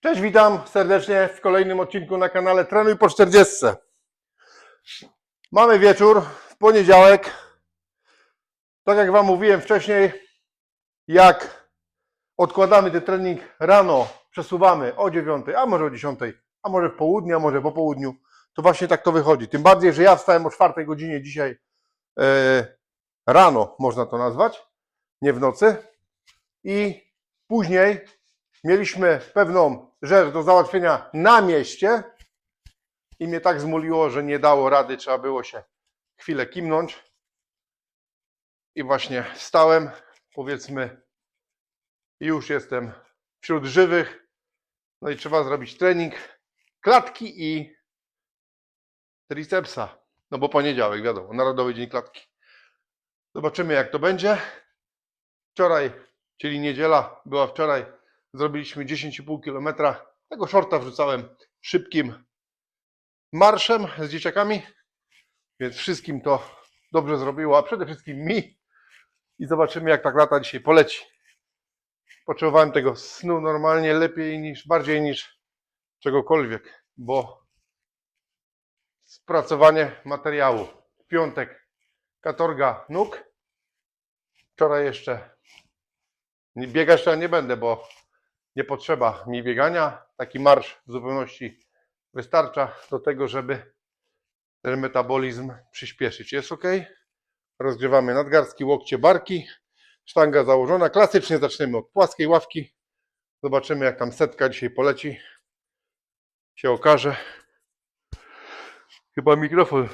Cześć, witam serdecznie w kolejnym odcinku na kanale Trenuj po 40. Mamy wieczór, w poniedziałek. Tak jak Wam mówiłem wcześniej, jak odkładamy ten trening rano, przesuwamy o 9, a może o 10, a może w południe, a może po południu, to właśnie tak to wychodzi. Tym bardziej, że ja wstałem o 4 godzinie dzisiaj e, rano, można to nazwać, nie w nocy. I później mieliśmy pewną rzecz do załatwienia na mieście i mnie tak zmuliło, że nie dało rady, trzeba było się chwilę kimnąć. I właśnie stałem, powiedzmy, już jestem wśród żywych. No i trzeba zrobić trening klatki i tricepsa. No bo poniedziałek, wiadomo, Narodowy Dzień Klatki. Zobaczymy, jak to będzie. Wczoraj, czyli niedziela, była wczoraj, zrobiliśmy 10,5 km. Tego shorta wrzucałem szybkim marszem z dzieciakami, więc wszystkim to dobrze zrobiło, a przede wszystkim mi. I zobaczymy, jak tak lata dzisiaj poleci. Potrzebowałem tego snu normalnie lepiej niż, bardziej niż czegokolwiek, bo spracowanie materiału. W piątek katorga nóg. Wczoraj jeszcze biegać to nie będę, bo nie potrzeba mi biegania. Taki marsz w zupełności wystarcza do tego, żeby ten metabolizm przyspieszyć. Jest ok? Rozgrzewamy nadgarstki, łokcie, barki. Sztanga założona. Klasycznie zaczniemy od płaskiej ławki. Zobaczymy, jak tam setka dzisiaj poleci. Się okaże. Chyba mikrofon.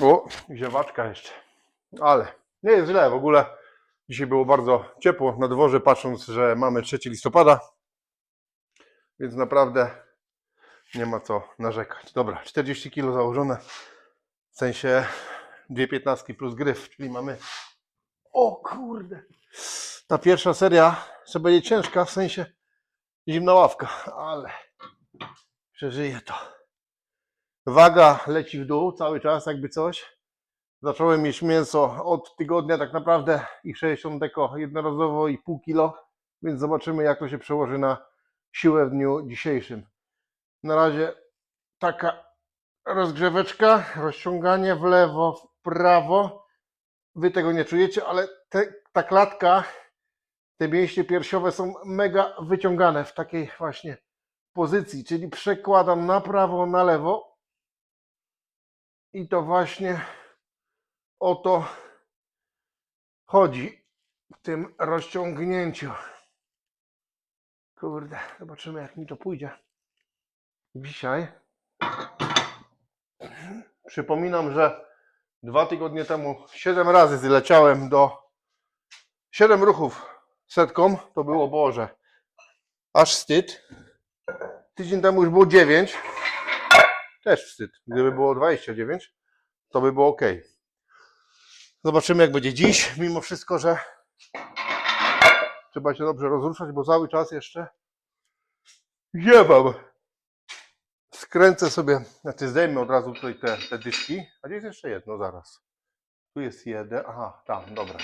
O, grzewaczka jeszcze. Ale nie jest źle. W ogóle dzisiaj było bardzo ciepło na dworze, patrząc, że mamy 3 listopada. Więc naprawdę nie ma co narzekać. Dobra, 40 kg założone. W sensie dwie 15 plus gryf, czyli mamy. O kurde! Ta pierwsza seria że będzie ciężka, w sensie zimna ławka, ale przeżyję to. Waga leci w dół cały czas, jakby coś. Zacząłem mieć mięso od tygodnia tak naprawdę i 60 deko jednorazowo i pół kilo, więc zobaczymy jak to się przełoży na siłę w dniu dzisiejszym. Na razie taka rozgrzeweczka, rozciąganie w lewo, w prawo. Wy tego nie czujecie, ale te, ta klatka, te mięśnie piersiowe są mega wyciągane w takiej właśnie pozycji, czyli przekładam na prawo, na lewo i to właśnie o to chodzi w tym rozciągnięciu. Kurde, zobaczymy jak mi to pójdzie. Dzisiaj przypominam, że dwa tygodnie temu 7 razy zleciałem do 7 ruchów setką. To było Boże. Aż wstyd. Tydzień temu już było 9. Też wstyd. Gdyby było 29, to by było ok. Zobaczymy, jak będzie dziś, mimo wszystko, że trzeba się dobrze rozruszać, bo cały czas jeszcze jebam. Skręcę sobie, znaczy zdejmę od razu tutaj te, te dyszki. A gdzie jest jeszcze jedno? Zaraz. Tu jest jeden. Aha, tam, dobra.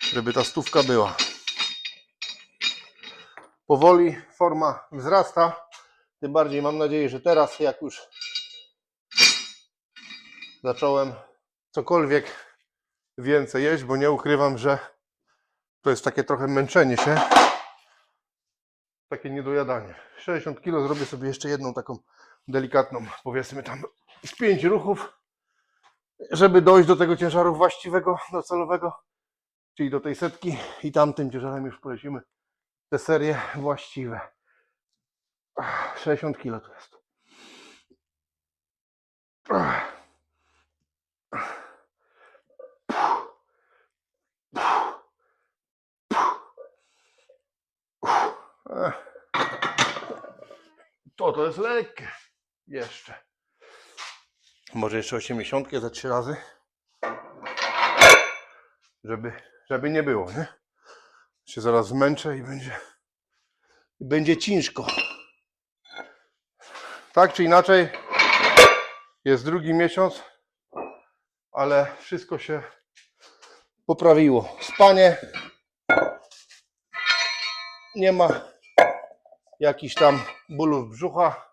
Żeby ta stówka była. Powoli forma wzrasta. Tym bardziej mam nadzieję, że teraz, jak już zacząłem cokolwiek więcej jeść, bo nie ukrywam, że to jest takie trochę męczenie się. Takie niedojadanie. 60 kg zrobię sobie jeszcze jedną taką delikatną, powiedzmy tam z pięć ruchów, żeby dojść do tego ciężaru właściwego, docelowego, czyli do tej setki i tamtym ciężarem już polecimy te serie właściwe. Ach, 60 kg to jest. To to jest lekkie. Jeszcze. Może jeszcze 80 za trzy razy. Żeby, żeby nie było, nie? Się zaraz zmęczę i będzie i będzie ciężko. Tak czy inaczej jest drugi miesiąc, ale wszystko się poprawiło. Spanie nie ma jakichś tam bólów brzucha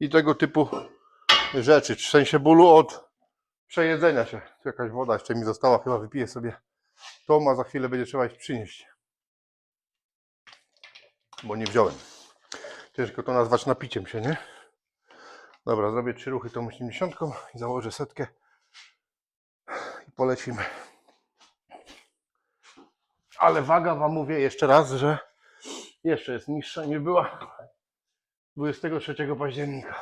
i tego typu rzeczy. W sensie bólu od przejedzenia się. Tu jakaś woda jeszcze mi została, chyba wypiję sobie tą, a za chwilę będzie trzeba iść przynieść. Bo nie wziąłem. Ciężko to nazwać napiciem się, nie? Dobra, zrobię trzy ruchy tą 80 i założę setkę i polecimy. Ale waga Wam mówię jeszcze raz, że jeszcze jest niższa niż była 23 października.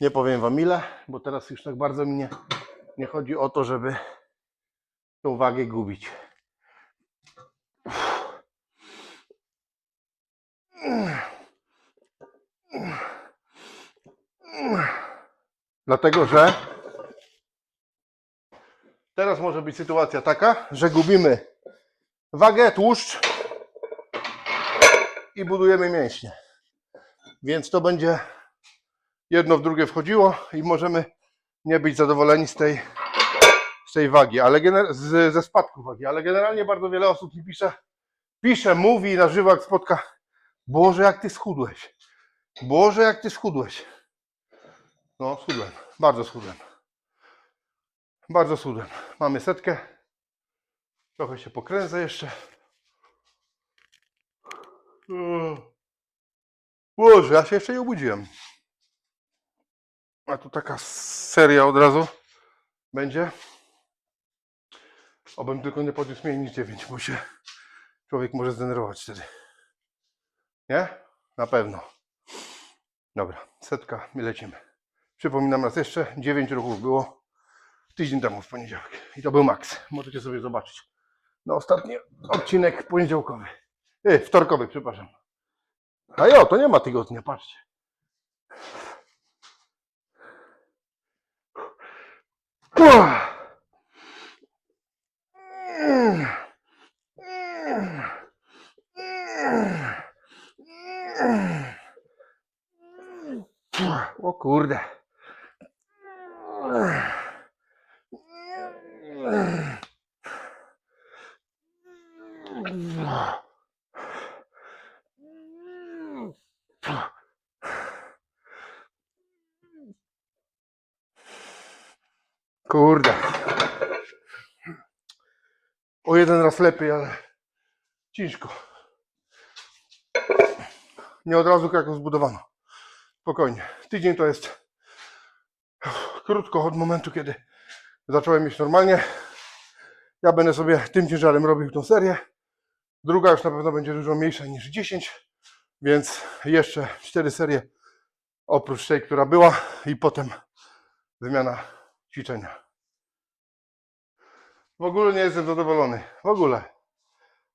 Nie powiem Wam ile, bo teraz już tak bardzo mi nie, nie chodzi o to, żeby tą wagę gubić. Dlatego, że teraz może być sytuacja taka, że gubimy wagę, tłuszcz i budujemy mięśnie. Więc to będzie jedno w drugie wchodziło i możemy nie być zadowoleni z tej, z tej wagi, ale z, ze spadku wagi. Ale generalnie bardzo wiele osób mi pisze, pisze, mówi na żywo jak spotka, Boże jak ty schudłeś. Boże jak ty schudłeś. No, schudłem. Bardzo schudłem. Bardzo schudłem. Mamy setkę. Trochę się pokręcę jeszcze. Boże, ja się jeszcze nie obudziłem. A tu taka seria od razu będzie. Obym tylko nie podniósł mniej niż 9, bo się człowiek może zdenerwować wtedy. Nie? Na pewno. Dobra, setka i lecimy. Przypominam raz jeszcze, 9 ruchów było tydzień temu w poniedziałek. I to był maks. Możecie sobie zobaczyć. Na ostatni odcinek poniedziałkowy. Yy, wtorkowy, przepraszam. A jo, to nie ma tygodnia, patrzcie. O. Kurde. O jeden raz lepiej, ale ciężko. Nie od razu jak zbudowano. Spokojnie. Tydzień to jest krótko od momentu, kiedy zacząłem mieć normalnie. Ja będę sobie tym ciężarem robił tą serię. Druga już na pewno będzie dużo mniejsza niż 10, więc jeszcze 4 serie oprócz tej, która była i potem wymiana ćwiczenia. W ogóle nie jestem zadowolony. W ogóle.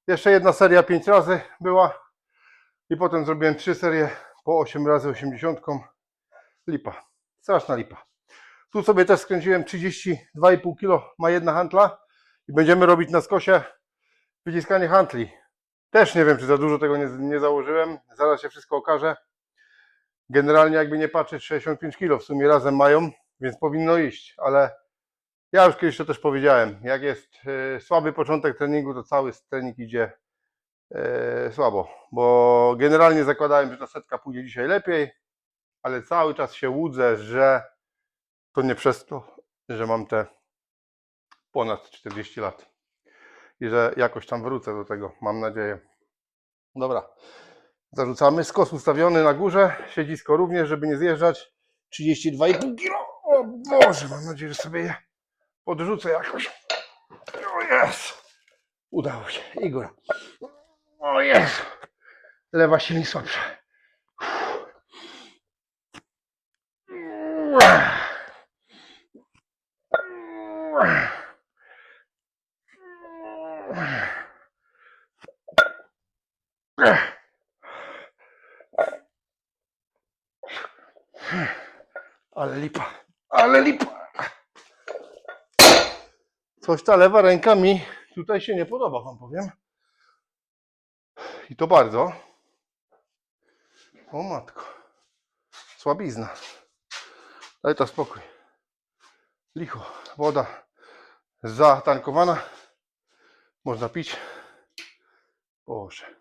Jeszcze jedna seria 5 razy była i potem zrobiłem 3 serie po 8 razy 80. Lipa. Straszna lipa. Tu sobie też skręciłem 32,5 kg ma jedna hantla i będziemy robić na skosie wyciskanie hantli. Też nie wiem, czy za dużo tego nie, nie założyłem. Zaraz się wszystko okaże. Generalnie jakby nie patrzeć 65 kg w sumie razem mają, więc powinno iść, ale ja już kiedyś to też powiedziałem. Jak jest e, słaby początek treningu, to cały trening idzie e, słabo, bo generalnie zakładałem, że ta setka pójdzie dzisiaj lepiej, ale cały czas się łudzę, że to nie przez to, że mam te ponad 40 lat i że jakoś tam wrócę do tego, mam nadzieję. Dobra, zarzucamy. Skos ustawiony na górze, siedzisko również, żeby nie zjeżdżać. 32,5 kg. O Boże, mam nadzieję, że sobie je podrzucę jakoś. O jest! Udało się. I góra. O jest! Lewa silniej słabsza. Ale lipa. Ale lipa. Coś ta lewa ręka mi tutaj się nie podoba, wam powiem. I to bardzo. O matko. Słabizna. Daj to spokój. Licho. Woda zatankowana. Można pić. Boże.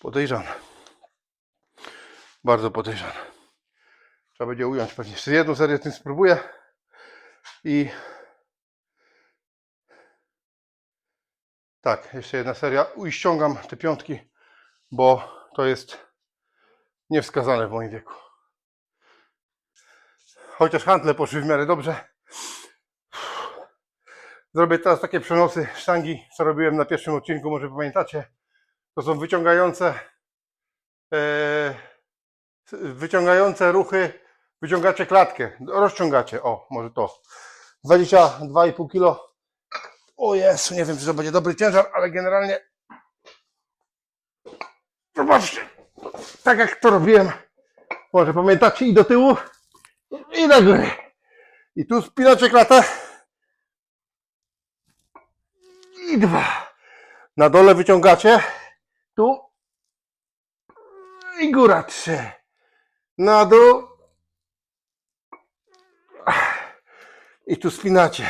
Podejrzane. Bardzo podejrzane. Trzeba będzie ująć pewnie. Jeszcze jedną serię tym spróbuję. I tak, jeszcze jedna seria. I ściągam te piątki, bo to jest niewskazane w moim wieku. Chociaż handle poszły w miarę dobrze. Zrobię teraz takie przenosy sztangi, co robiłem na pierwszym odcinku, może pamiętacie. To są wyciągające e, wyciągające ruchy, wyciągacie klatkę, rozciągacie, o, może to. 22,5 kg. O Jezu, nie wiem, czy to będzie dobry ciężar, ale generalnie zobaczcie, tak jak to robiłem, może pamiętacie, i do tyłu, i do góry. I tu spinacie klatę. I dwa. Na dole wyciągacie. Tu. I góra trzy. Na dół. I tu spinacie.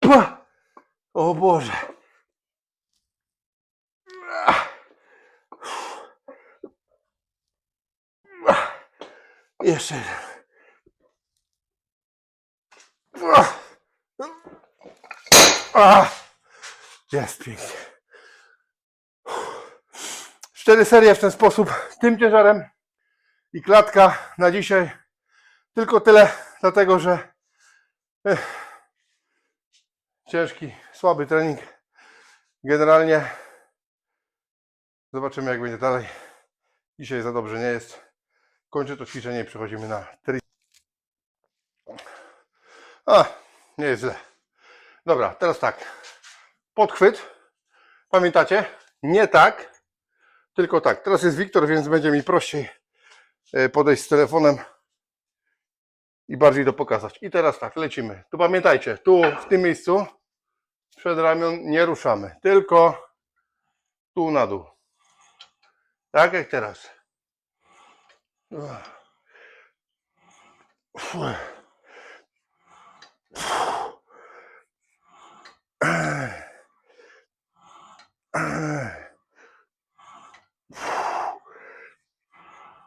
Pa! O Boże. Jeszcze jeden. Jest pięknie. Cztery serie w ten sposób, tym ciężarem i klatka na dzisiaj. Tylko tyle, dlatego że ech, ciężki, słaby trening. Generalnie zobaczymy jak będzie dalej. Dzisiaj za dobrze nie jest. Kończę to ćwiczenie i przechodzimy na tri. A, nie jest źle. Dobra, teraz tak. Podchwyt. Pamiętacie? Nie tak, tylko tak. Teraz jest Wiktor, więc będzie mi prościej e, podejść z telefonem i bardziej to pokazać. I teraz tak, lecimy. Tu pamiętajcie, tu w tym miejscu przed ramion nie ruszamy, tylko tu na dół. Tak jak teraz.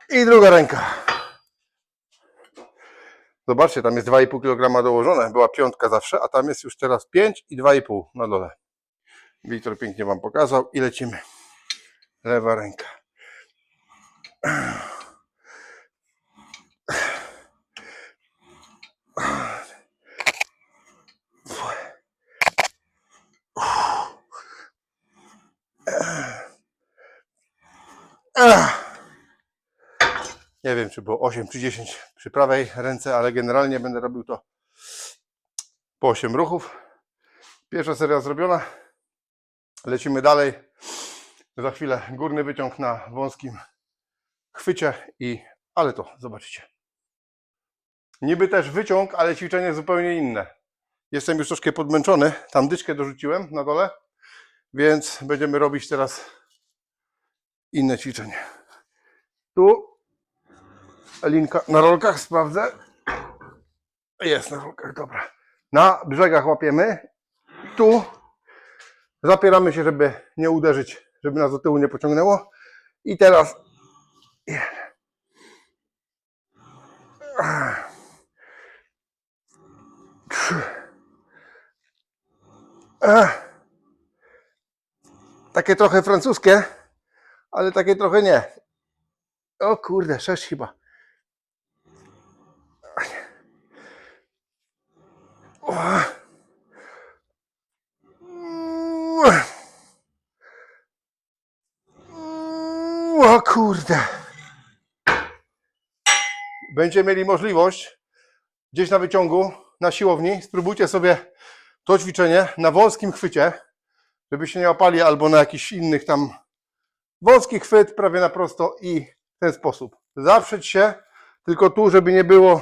I druga ręka. Zobaczcie, tam jest 2,5 kg dołożone. Była piątka zawsze, a tam jest już teraz 5 i 2,5 na dole. Wiktor pięknie Wam pokazał i lecimy. Lewa ręka. Wiem, czy było 8 czy 10 przy prawej ręce, ale generalnie będę robił to po 8 ruchów. Pierwsza seria zrobiona. Lecimy dalej. Za chwilę górny wyciąg na wąskim chwycie i ale to zobaczycie. Niby też wyciąg, ale ćwiczenie zupełnie inne. Jestem już troszkę podmęczony. Tam dyczkę dorzuciłem na dole, więc będziemy robić teraz inne ćwiczenie. Tu linka na rolkach, sprawdzę. Jest na rolkach, dobra. Na brzegach łapiemy. Tu zapieramy się, żeby nie uderzyć, żeby nas do tyłu nie pociągnęło. I teraz. Takie trochę francuskie, ale takie trochę nie. O kurde, sześć chyba. O. Kurde. Będziecie mieli możliwość gdzieś na wyciągu, na siłowni, spróbujcie sobie to ćwiczenie na wąskim chwycie, żeby się nie łapali albo na jakichś innych tam wąski chwyt, prawie na prosto i w ten sposób. Zawrzeć się, tylko tu, żeby nie było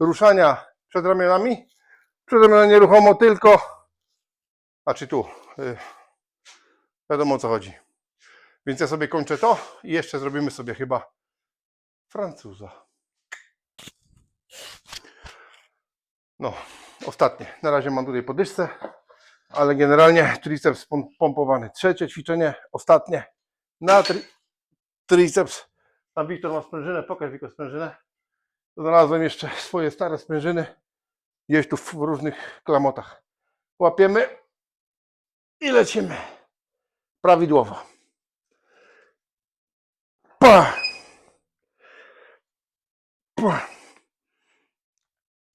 ruszania przed ramionami. Przed ramionami nieruchomo, tylko a czy tu. y, Wiadomo o co chodzi. Więc ja sobie kończę to i jeszcze zrobimy sobie chyba Francuza. No, ostatnie. Na razie mam tutaj podyszce. Ale generalnie triceps pom- pompowany. Trzecie ćwiczenie, ostatnie. Na tri triceps. Tam Wiktor ma sprężynę. Pokaż Wiktor sprężynę. Znalazłem jeszcze swoje stare sprężyny. Gdzieś tu w różnych klamotach. Łapiemy i lecimy. Prawidłowo. Pa! Pa!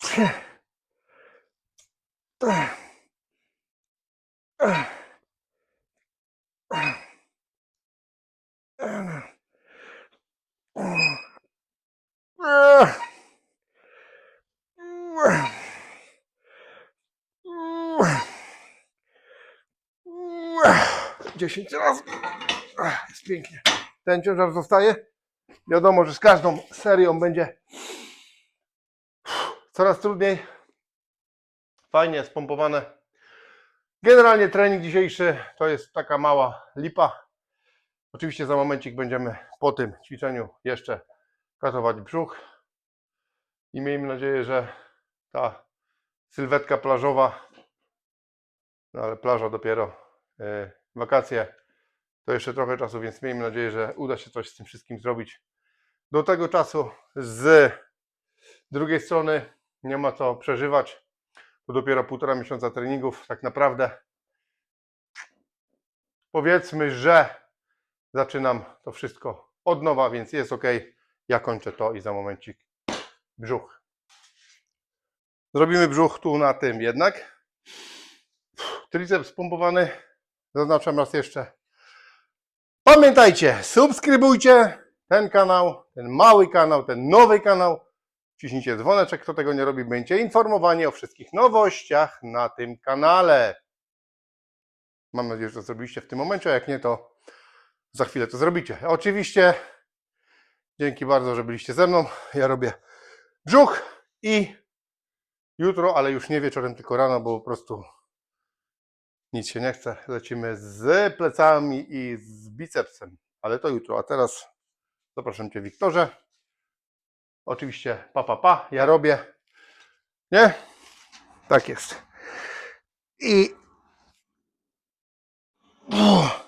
Cie. 10 razy. Ach, jest pięknie. Ten ciężar zostaje. Wiadomo, że z każdą serią będzie coraz trudniej. Fajnie spompowane. Generalnie trening dzisiejszy to jest taka mała lipa. Oczywiście za momencik będziemy po tym ćwiczeniu jeszcze katować brzuch. I miejmy nadzieję, że ta sylwetka plażowa, no ale plaża dopiero e, wakacje, to jeszcze trochę czasu, więc miejmy nadzieję, że uda się coś z tym wszystkim zrobić. Do tego czasu z drugiej strony nie ma co przeżywać. To dopiero półtora miesiąca treningów, tak naprawdę. Powiedzmy, że zaczynam to wszystko od nowa, więc jest ok. Ja kończę to i za momencik brzuch. Zrobimy brzuch tu na tym jednak. Triceps pompowany. Zaznaczam raz jeszcze. Pamiętajcie, subskrybujcie ten kanał, ten mały kanał, ten nowy kanał. Ciśnijcie dzwoneczek, kto tego nie robi, będziecie informowani o wszystkich nowościach na tym kanale. Mam nadzieję, że to zrobiliście w tym momencie, a jak nie, to za chwilę to zrobicie. Oczywiście dzięki bardzo, że byliście ze mną. Ja robię brzuch i jutro, ale już nie wieczorem, tylko rano, bo po prostu nic się nie chce. Lecimy z plecami i z bicepsem, ale to jutro. A teraz zapraszam Cię, Wiktorze. Oczywiście pa, pa, pa. Ja robię. Nie? Tak jest. I. Uff.